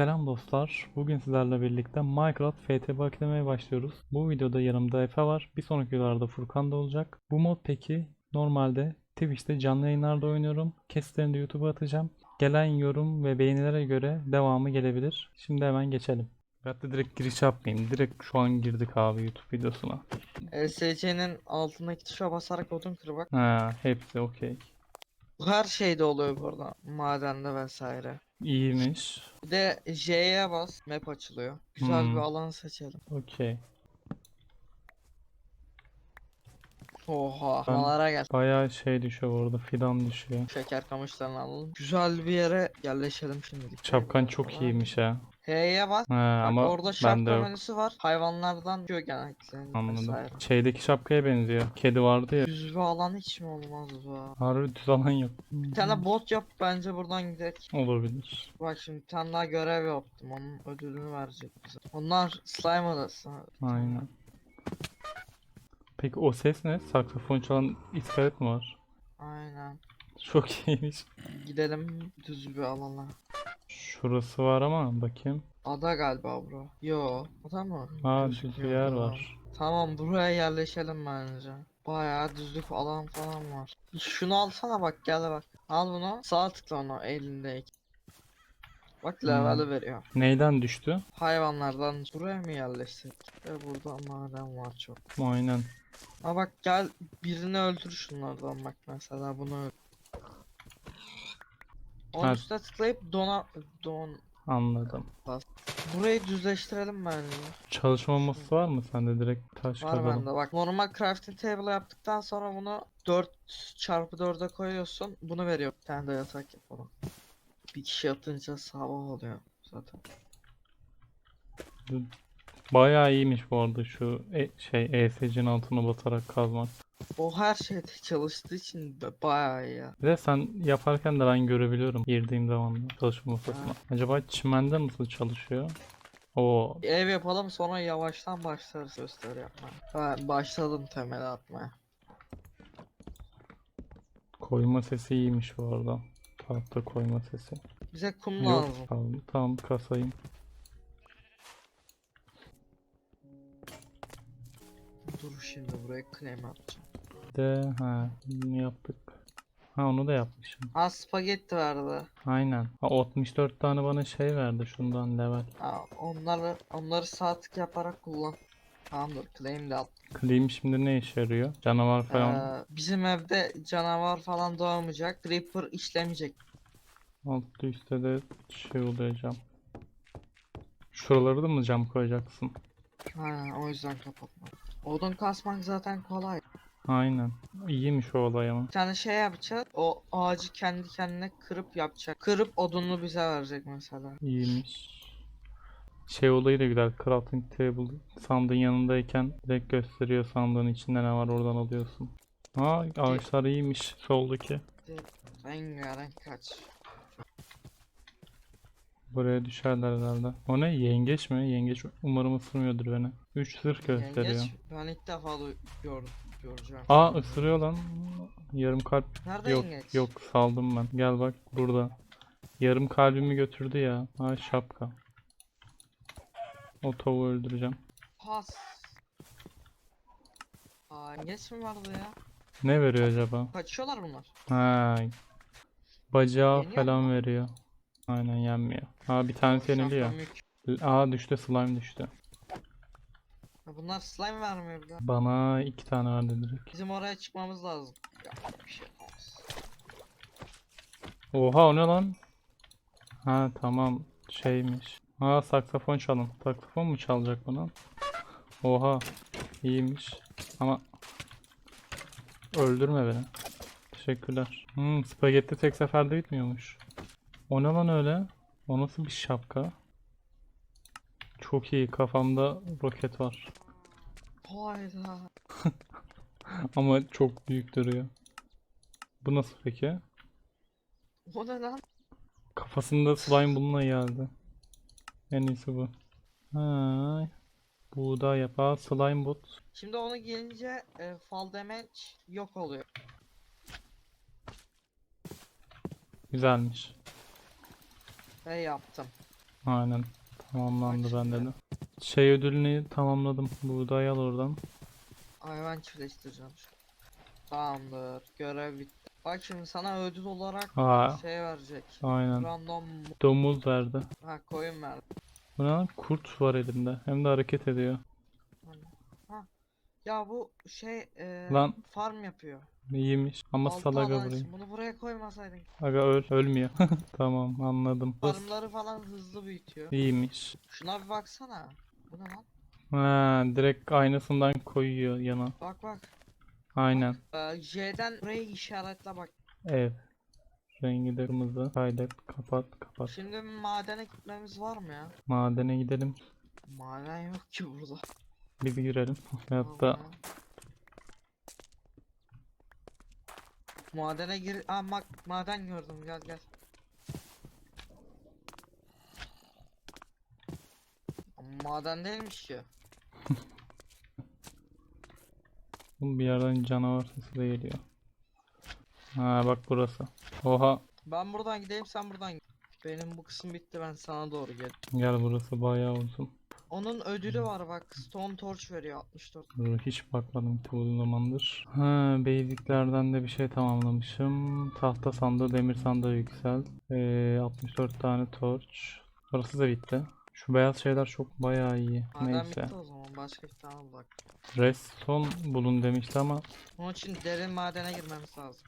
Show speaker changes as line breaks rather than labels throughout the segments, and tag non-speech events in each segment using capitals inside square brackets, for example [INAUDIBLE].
Selam dostlar. Bugün sizlerle birlikte Minecraft FTP akademiye başlıyoruz. Bu videoda yanımda Efe var. Bir sonraki videolarda Furkan da olacak. Bu mod peki normalde Twitch'te canlı yayınlarda oynuyorum. Kesitlerini de YouTube'a atacağım. Gelen yorum ve beğenilere göre devamı gelebilir. Şimdi hemen geçelim. Hatta direkt giriş yapmayayım. Direkt şu an girdik abi YouTube videosuna.
SC'nin altındaki tuşa basarak odun kır bak.
Ha, hepsi okey.
Bu her şeyde oluyor burada. Madende vesaire.
İyiymiş.
Bir de J'ye bas. Map açılıyor. Güzel
Hmm.
bir alan seçelim.
Okey.
Oha.
Ben-
gel.
Bayağı şey düşüyor orada. Fidan düşüyor.
Şeker kamışlarını alalım. Güzel bir yere yerleşelim şimdilik.
Şapkan çok iyiymiş ha.
H'ye bas. Bak
ama
orada
bende
şapka
yok.
menüsü var. Hayvanlardan diyor genellikle.
Anladım.
vesaire.
Şeydeki şapkaya benziyor. Kedi vardı ya.
Düz bir alan hiç mi olmaz bu?
Harbi düz alan yok.
Bir tane bot yap bence buradan gidelim.
Olabilir.
Bak şimdi bir tane daha görev yaptım. Onun ödülünü verecek bize. Onlar slime adası.
Aynen. Peki o ses ne? Saksafon çalan iskelet mi var?
Aynen.
Çok [LAUGHS] iyiymiş.
Gidelim düz bir alana.
Şurası var ama bakayım.
Ada galiba bro. Yo. Ada mı?
Bir
Gözükmüyor
yer var.
Tamam buraya yerleşelim bence. Bayağı düzlük alan falan var. Şunu alsana bak gel bak. Al bunu. Sağ tıkla onu elindeyken. Bak
Hmm.
leveli veriyor.
Neyden düştü?
Hayvanlardan buraya mı yerleşsek? Ve burada maden var çok.
Aynen.
Ha bak gel birini öldür şunlardan bak mesela bunu öldür. Onun
Ha.
üstüne tıklayıp dona don
Anladım.
burayı düzleştirelim bence.
Çalışma masası var mı sende direkt taş
Var
kazalım.
bende bak normal crafting table yaptıktan sonra bunu 4 çarpı 4'e koyuyorsun. Bunu veriyor. Bir tane de yatak yapalım. Bir kişi yatınca sabah oluyor zaten.
Bayağı iyiymiş bu arada şu e- şey ESC'nin altına batarak kazmak.
O her şeyde çalıştığı için de bayağı iyi ya.
Bir de sen yaparken de ben görebiliyorum girdiğim zaman da çalışma masasına. Acaba çimende nasıl çalışıyor? Oo,
Ev yapalım sonra yavaştan başlarız gösteri yapmaya. Ben başladım temeli atmaya.
koyma sesi iyiymiş bu arada. Tahta koyma sesi.
Bize kum
Yok
lazım.
tamam, tamam kasayım.
Dur şimdi buraya claim atacağım.
De ha bunu yaptık. Ha onu da yapmışım.
Ha spagetti verdi.
Aynen. Ha 64 tane bana şey verdi şundan level.
Ha, onları onları sağ tık yaparak kullan. Tamamdır claim de at.
Clean şimdi ne işe yarıyor? Canavar falan.
Ee, bizim evde canavar falan doğamayacak. Creeper işlemeyecek.
Altta üstte de şey cam. Şuraları da mı cam koyacaksın?
Ha, o yüzden kapatma. Odun kasmak zaten kolay.
Aynen. İyiymiş o olay ama.
Bir tane şey yapacağız. O ağacı kendi kendine kırıp yapacak. Kırıp odununu bize verecek mesela.
İyiymiş. Şey olayı da güzel. Crafting table sandığın yanındayken direkt gösteriyor sandığın içinde ne var oradan alıyorsun. Ha ağaçlar iyiymiş soldaki.
Rengarenk kaç.
Buraya düşerler herhalde. O ne? Yengeç mi? Yengeç umarım ısırmıyordur beni. 3 zırh gösteriyor.
Yengeç ben ilk defa du- gör, göreceğim.
Aa ısırıyor lan. Yarım kalp.
Nerede
Yok
yengeç?
yok saldım ben. Gel bak burada. Yarım kalbimi götürdü ya. Ha şapka. O tavuğu öldüreceğim.
Pas. Aa yengeç mi vardı ya?
Ne veriyor acaba?
Kaçıyorlar bunlar.
Ha. Bacağı
Yeniyor
falan veriyor. Aynen yenmiyor. Ha bir tanesi yeniliyor.
Şapka mük.
Aa düştü slime düştü.
Bunlar slime vermiyor bir.
Bana iki tane verdi direkt.
Bizim oraya çıkmamız lazım. Ya bir şey olmaz.
Oha o ne lan? Ha tamam şeymiş. Ha saksafon çalın. Saksafon mu çalacak bana? Oha iyiymiş. Ama öldürme beni. Teşekkürler. Hmm, spagetti tek seferde bitmiyormuş. O ne lan öyle? O nasıl bir şapka? Çok iyi kafamda roket var.
Hayda. [LAUGHS]
Ama çok büyük duruyor. Bu nasıl peki?
O ne lan?
Kafasında slime bununla geldi. En iyisi bu. Ha, buğday yapağı slime bot.
Şimdi onu gelince e, fall damage yok oluyor.
Güzelmiş.
Ve yaptım.
Aynen. Tamamlandı
Bak
bende
şimdi.
de. Şey ödülünü tamamladım. Buğday al oradan.
Hayvan çiftleştireceğim şu. Tamamdır. Görev bitti. Bak şimdi sana ödül olarak
Aa,
şey verecek.
aynen.
Random
Domuz verdi.
ha koyun verdi.
Bu ne lan? Kurt var elimde. Hem de hareket ediyor.
Ya bu şey e,
Lan.
farm yapıyor.
İyiymiş. Ama
Altı
salaga
alan
burayı.
için. Bunu buraya koymasaydın.
Aga öl. Ölmüyor. [LAUGHS] Tamam anladım.
Farmları falan hızlı büyütüyor.
iyiymiş.
Şuna bir baksana. Bu ne lan?
Ha, direkt aynasından koyuyor yana.
Bak bak.
Aynen.
Ee, J'den burayı işaretle bak.
Ev. Rengi de kırmızı. Kaydet. Kapat. Kapat.
Şimdi madene gitmemiz var mı ya?
Madene gidelim.
Maden yok ki burada.
Bir girelim. Hatta.
Madene gir... Aa bak maden gördüm gel gel. Maden değilmiş ki. [LAUGHS]
bir yerden canavar sesi de geliyor. Ha bak burası. Oha.
Ben buradan gideyim sen buradan git. Benim bu kısım bitti ben sana doğru gel.
Gel burası bayağı uzun.
Onun ödülü var bak Stone Torch veriyor 64.
Dur, Hiç bakmadım uzun zamandır. Ha, basiclerden de bir şey tamamlamışım. Tahta sandığı, demir sandığı yüksel. Ee, 64 tane torch. Burası da bitti. Şu beyaz şeyler çok bayağı iyi.
Maden
Neyse.
bitti o zaman başka bir tane bak.
Redstone bulun demişti ama
Onun için derin madene girmemiz lazım.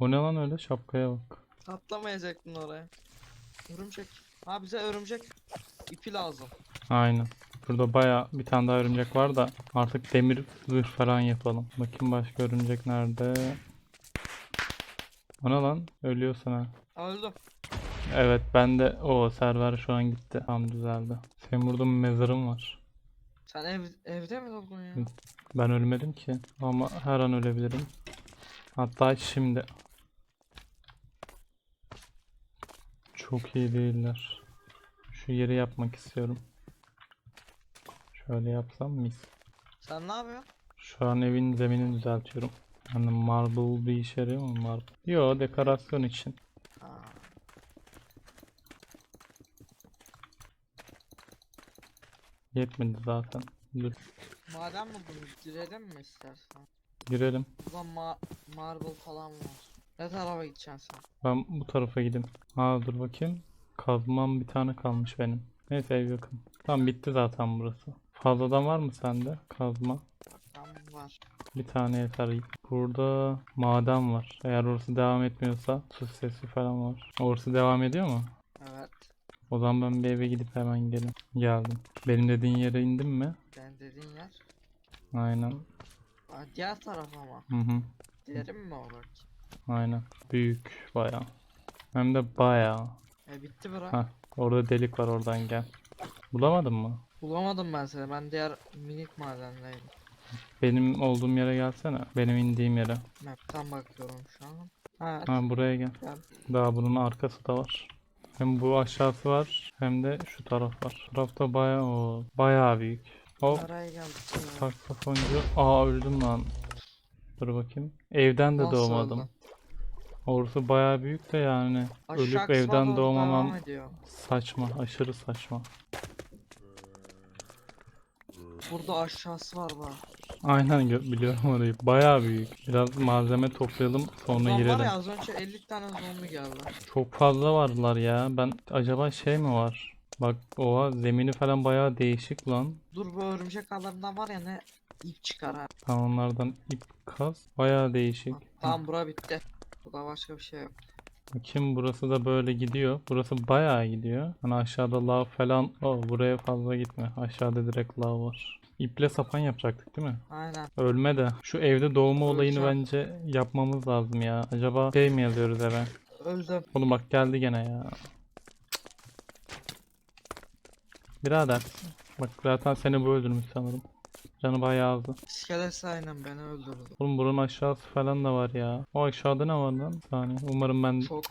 o ne lan öyle şapkaya bak.
Atlamayacaktın oraya. Örümcek. Ha bize örümcek ipi lazım.
Aynen. Burada bayağı bir tane daha örümcek var da artık demir zırh falan yapalım. Bakayım başka örümcek nerede? O ne lan? Ölüyorsun ha.
Öldüm.
Evet ben de o server şu an gitti. Tam düzeldi. Senin burada bir mezarın var.
Sen ev, evde mi oldun ya?
Ben ölmedim ki ama her an ölebilirim. Hatta şimdi. Çok iyi değiller. Şu yeri yapmak istiyorum. Şöyle yapsam mis.
Sen ne yapıyorsun?
Şu an evin zeminini düzeltiyorum. Hani marble bir işe yarıyor mu marble? Yo dekorasyon için. Yetmedi zaten. Dur
Maden buldum. Girelim mi istersen?
girelim.
Burada ma marble falan var. Ne tarafa gideceksin sen?
Ben bu tarafa gideyim. Ha dur bakayım. Kazmam bir tane kalmış benim. Neyse ev yakın. Tamam bitti zaten burası. Fazladan var mı sende kazma?
Tamam var.
Bir tane yeter. Burada maden var. Eğer orası devam etmiyorsa su sesi falan var. Orası devam ediyor mu? O zaman ben bir eve gidip hemen gelin. Geldim. Benim dediğin yere indim mi?
Ben dediğin yer.
Aynen.
Aa, diğer taraf ama.
Hı hı.
Derin mi olarak?
Aynen. Büyük bayağı. Hem de bayağı.
E bitti bırak.
Hah. Orada delik var oradan gel. Bulamadın mı?
Bulamadım ben seni. Ben diğer minik madendeyim.
Benim olduğum yere gelsene. Benim indiğim yere.
Map'ten bakıyorum şu an. Evet.
Ha buraya gel.
Gel.
Daha bunun arkası da var. Hem bu aşağısı var hem de şu taraf var. Şu tarafta bayağı o bayağı büyük. Hop
Nereye geldik ya?
saksafoncu. Aa öldüm lan. Dur bakayım. Evden de
Nasıl
doğmadım.
öldün?
Orası bayağı büyük de yani
Aşağı
ölüp evden doğmamam saçma, aşırı saçma.
Burada aşağısı var bak.
Aynen biliyorum orayı. Bayağı büyük. Biraz malzeme toplayalım sonra
Ulan var
girelim.
ya az önce 50 tane zombi geldi.
Çok fazla varlar ya. Ben acaba şey mi var? Bak oha zemini falan bayağı değişik lan.
Dur bu örümcek ağlarından var ya ne ip çıkar ha.
Tamam onlardan ip kaz. Bayağı değişik.
Tamam bura bitti. Burada başka bir şey yok.
Bakayım burası da böyle gidiyor. Burası bayağı gidiyor. Hani aşağıda lav falan. O buraya fazla gitme. Aşağıda direkt lav var. İple sapan yapacaktık değil mi?
Aynen.
Ölme de. Şu evde doğma olayını
Öleceğim.
bence yapmamız lazım ya. Acaba şey mi yazıyoruz eve?
Öldüm.
Oğlum bak geldi gene ya. Birader. Bak zaten seni bu öldürmüş sanırım. Canı bayağı azdı.
İskelet aynen beni öldürdü.
Oğlum buranın aşağısı falan da var ya. O aşağıda ne var lan? Bir saniye. Umarım ben
Çok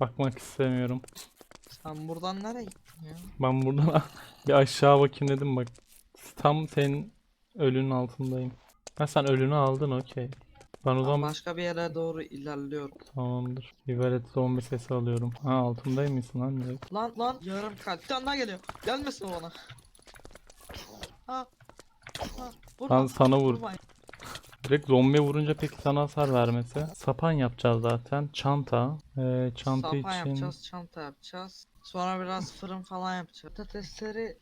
bakmak istemiyorum.
Sen buradan nereye gittin ya?
Ben buradan [LAUGHS] bir aşağı bakayım dedim bak. Tam senin ölünün altındayım. Ha sen ölünü aldın okey. Ben o zaman
başka bir yere doğru ilerliyorum.
tamamdır. Bir velet zombi sesi alıyorum. Ha altındaymışsın lan direkt.
Lan lan yarım kalp. Bir tane daha geliyor. Gelmesin bana. Ha. Ha. Vurma.
Lan sana vur. Direkt zombiye vurunca peki sana hasar vermesi. Sapan yapacağız zaten. Çanta. Ee, çanta
Sapan
için
yapacağız, çanta yapacağız. Sonra biraz fırın falan yapacağız. Patatesleri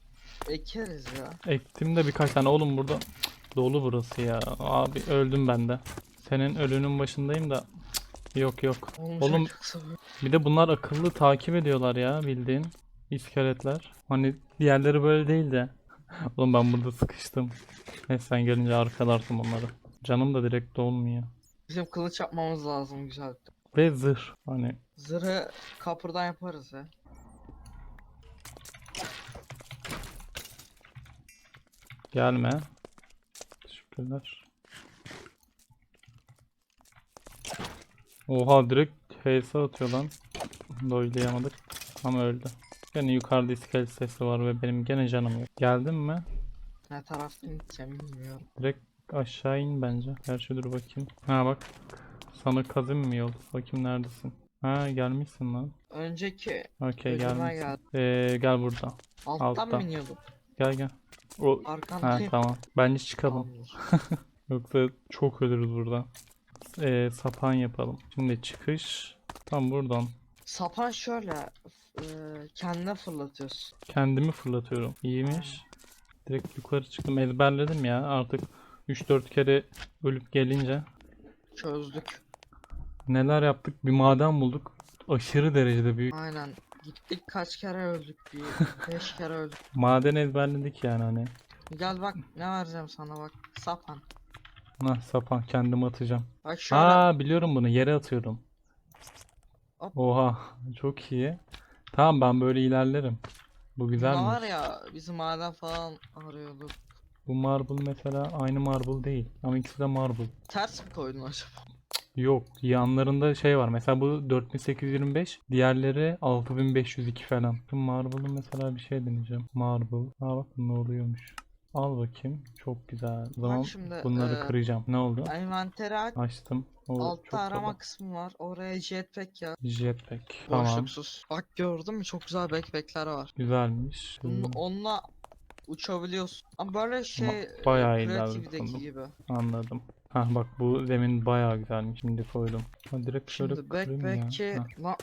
ekeriz ya.
ektim de birkaç tane. Oğlum burada dolu burası ya. Abi öldüm ben de. Senin ölünün başındayım da yok yok. Oğlum
bu.
bir de bunlar akıllı takip ediyorlar ya bildiğin. iskeletler. Hani diğerleri böyle değil de. [LAUGHS] Oğlum ben burada sıkıştım. Neyse sen gelince arkalarsın onları. Canım da direkt dolmuyor.
Bizim kılıç yapmamız lazım güzel.
Ve zırh. Hani
Zırhı kapırdan yaparız ya.
Gelme. Teşekkürler. Oha direkt HS atıyor lan. Doylayamadık. Ama öldü. Gene yukarıda iskelet sesi var ve benim gene canım yok. Geldin mi?
Ne taraftan gideceğim bilmiyorum.
Direkt aşağı in bence. Gerçi dur bakayım. Ha bak. Sana kazım mı yol? Bakayım neredesin? Ha gelmişsin lan.
Önceki
Okey gelmişsin.
geldi.
Ee, gel burada.
Alttan
Altta.
mı iniyordum?
Gel gel. O ha
Arkandayım.
tamam. Bence çıkalım. [LAUGHS] Yoksa çok ölürüz burada. Ee, sapan yapalım. Şimdi çıkış tam buradan.
Sapan şöyle e, kendine fırlatıyorsun.
Kendimi fırlatıyorum. İyiymiş. Direkt yukarı çıktım. Ezberledim ya. Artık 3-4 kere ölüp gelince
Çözdük.
neler yaptık? Bir maden bulduk. Aşırı derecede büyük.
Aynen. Gittik kaç kere öldük bir. Beş kere öldük.
Maden ezberledik yani hani.
Gel bak ne vereceğim sana bak. Sapan.
Nah sapan kendim atacağım.
Bak şöyle.
Aa biliyorum bunu yere atıyorum.
Hop.
Oha çok iyi. Tamam ben böyle ilerlerim. Bu
Bunda
güzelmiş.
var ya bizim maden falan arıyorduk.
Bu marble mesela aynı marble değil. Ama ikisi de marble.
Ters mi koydun acaba?
Yok yanlarında şey var. Mesela bu 4825. Diğerleri 6502 falan. Marble'ın mesela bir şey deneyeceğim. Marble. Aa bak ne oluyormuş. Al bakayım. Çok güzel. O zaman
şimdi,
bunları
eee,
kıracağım. Ne oldu?
Envanteri aç.
Açtım. O
Altta arama
baba.
kısmı var. Oraya jetpack ya.
Jetpack. Tamam.
Boşluksuz. Bak gördün mü? Çok güzel backpackler var.
Güzelmiş.
Bunun, onunla uçabiliyorsun. Ama böyle şey
bayağı
e,
ilerledik
Creative'deki
sandım.
gibi.
Anladım. Hah bak bu zemin bayağı güzelmiş. Şimdi koydum. Ha, direkt şöyle
Şimdi
kırayım ya.
backpack'i
Hah,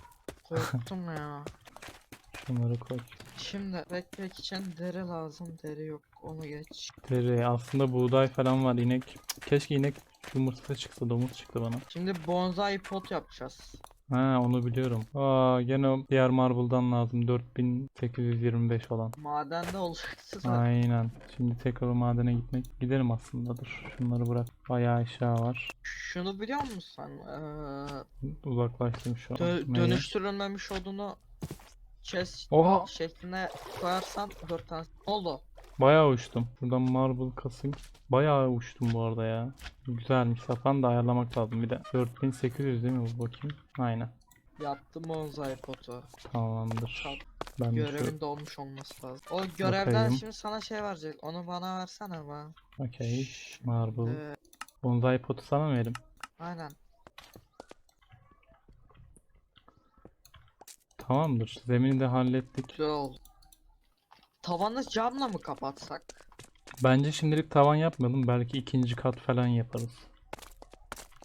korktum ya. [LAUGHS]
şunları koy.
Şimdi backpack için deri lazım. Deri yok. Onu geç.
Deri. Aslında buğday falan var. inek. Keşke inek yumurta çıksa. Domuz çıktı bana.
Şimdi bonsai pot yapacağız.
Ha onu biliyorum. Aa gene o diğer marble'dan lazım. 4825 falan.
Madende olacaktı da.
Aynen. Şimdi tekrar o madene gitmek. Gidelim aslında dur. Şunları bırak. Bayağı aşağı var.
Şunu biliyor musun sen? Ee,
Uzaklaştım şu an.
dö-
Neyi?
dönüştürülmemiş odunu chest
Oha!
şekline koyarsan 4 tane. Ne oldu?
Bayağı uçtum. Buradan marble kasayım. Bayağı uçtum bu arada ya. Güzelmiş. Sapan da ayarlamak lazım. Bir de 4800 değil mi bu bakayım? Aynen.
Yaptım bonsai potu.
Tamamdır.
Tamam.
Ben de şu
Görevin dolmuş olması lazım. O görevden
Bakayım.
şimdi sana şey verecek. Onu bana versene bana.
okey. Marble.
Ee,
Bonsai potu sana mı vereyim?
aynen.
Tamamdır. Zemini de hallettik.
Güzel oldu. Tavanı camla mı kapatsak?
Bence şimdilik tavan yapmayalım. Belki ikinci kat falan yaparız.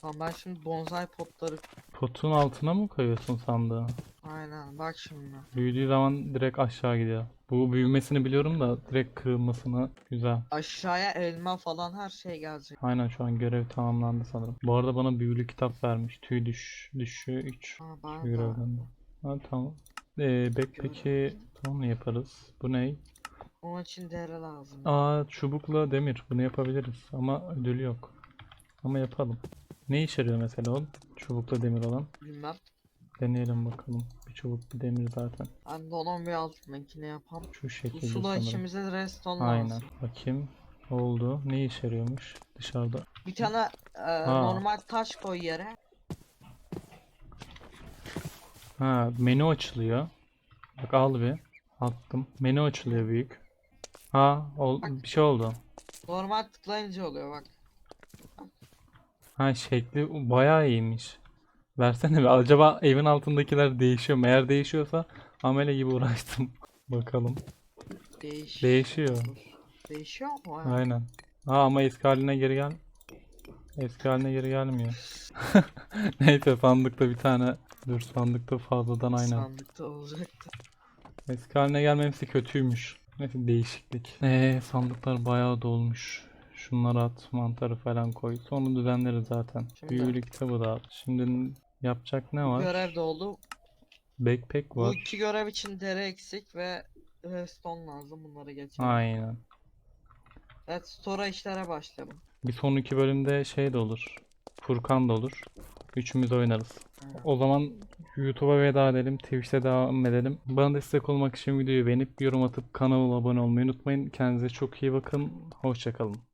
Tamam ben şimdi bonsai potları
Potun altına mı koyuyorsun sandığı?
aynen bak şimdi.
Büyüdüğü zaman direkt aşağı gidiyor. Bu büyümesini biliyorum da direkt kırılmasını güzel.
Aşağıya elma falan her şey gelecek.
Aynen şu an görev tamamlandı sanırım. Bu arada bana büyülü kitap vermiş. Tüy düş, düşü 3.
Aa,
görevden de. Ha tamam. Ee, backpack'i tamam yaparız. Bu ne?
Onun için deri lazım.
Aa çubukla demir. Bunu yapabiliriz ama ödülü yok. Ama yapalım. Ne işe yarıyor mesela o? Çubukla demir olan.
Bilmem.
Deneyelim bakalım. Bir çubuk bir demir zaten.
Ben de onun bir altındakini yapam.
Şu şekilde
sula
sanırım.
işimize reston
Aynen.
lazım.
Bakayım. Oldu. Ne işe yarıyormuş? Dışarıda.
Bir tane e, normal taş koy yere.
Ha menü açılıyor. Bak al bir. Attım. Menü açılıyor büyük. Ha ol bir şey oldu.
Normal tıklayınca oluyor bak.
Ha şekli bayağı iyiymiş. Versene bir. Acaba evin altındakiler değişiyor mu? Eğer değişiyorsa amele gibi uğraştım. [LAUGHS] Bakalım.
Değiş.
Değişiyor.
Değişiyor mu? Ha.
Aynen. Ha ama eski haline geri gel. Eski haline geri gelmiyor. [LAUGHS] Neyse sandıkta bir tane. Dur sandıkta fazladan aynen.
Sandıkta olacaktı.
Eski haline gelmemesi kötüymüş. Neyse değişiklik. Eee sandıklar bayağı dolmuş. Şunları at, mantarı falan koy. Sonra düzenleriz zaten.
Şimdi-
Büyülü kitabı da at. Şimdi yapacak ne var?
Görev de oldu.
Backpack
Bu
var.
iki görev için deri eksik ve redstone lazım. Bunları geçelim.
Aynen.
Evet, store'a işlere başlayalım.
Bir sonraki bölümde şey de olur. Furkan da olur. Üçümüz oynarız. O zaman YouTube'a veda edelim. Twitch'te devam edelim. Bana destek olmak için videoyu beğenip yorum atıp kanala abone olmayı unutmayın. Kendinize çok iyi bakın. Hoşçakalın.